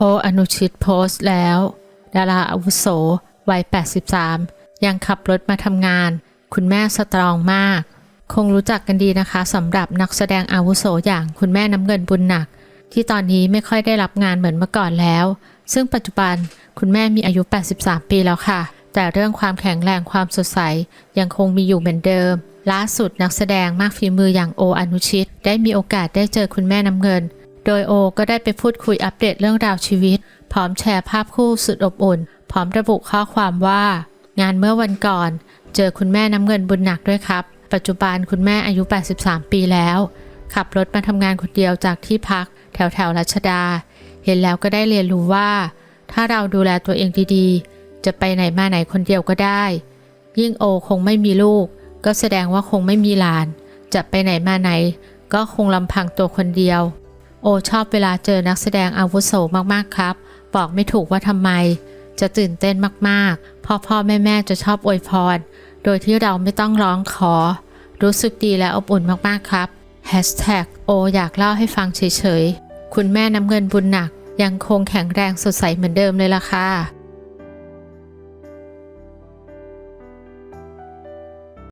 โออนุชิตโพสต์แล้ว ดาราอาวุโสวัย 83 ยังขับรถมาทำงาน คุณแม่สตรองมาก คงรู้จักกันดีนะคะสำหรับนักแสดงอาวุโสอย่างคุณแม่น้ำเงินบุญหนัก ที่ตอนนี้ไม่ค่อยได้รับงานเหมือนเมื่อก่อนแล้ว ซึ่งปัจจุบันคุณแม่มีอายุ 83 ปีแล้วค่ะ แต่เรื่องความแข็งแรงความสดใสยังคงมีอยู่เหมือนเดิมล่าสุดนักแสดงมากฝีมืออย่างโออนุชิต ได้มีโอกาสได้เจอคุณแม่น้ำเงิน โดยโอก็ได้ไปพูดคุยอัปเดตเรื่องราวชีวิต พร้อมแชร์ภาพคู่สุดอบอุ่น พร้อมระบุข้อความว่า งานเมื่อวันก่อน เจอคุณแม่น้ำเงินบุญหนักด้วยครับ ปัจจุบันคุณแม่อายุ 83 ปีแล้ว ขับรถมาทำงานคนเดียวจากที่พัก แถวแถวรัชดา เห็นแล้วก็ได้เรียนรู้ว่า ถ้าเราดูแลตัวเองดีๆ จะไปไหนมาไหนคนเดียวก็ได้ ยิ่งโอคงไม่มีลูก ก็แสดงว่าคงไม่มีหลาน จะไปไหนมาไหน ก็คงลำพังตัวคนเดียว โอชอบเวลาเจอนักแสดงอาวุโสมากๆครับ บอกไม่ถูกว่าทำไม จะตื่นเต้นมากๆ พ่อพ่อแม่แม่จะชอบอวยพร โดยที่เราไม่ต้องร้องขอ รู้สึกดีและอบอุ่นมากๆครับแฮชแท็กโออยากเล่าให้ฟังเฉยๆ คุณแม่น้ำเงินบุญหนัก ยังคงแข็งแรงสดใสเหมือนเดิมเลยล่ะค่ะ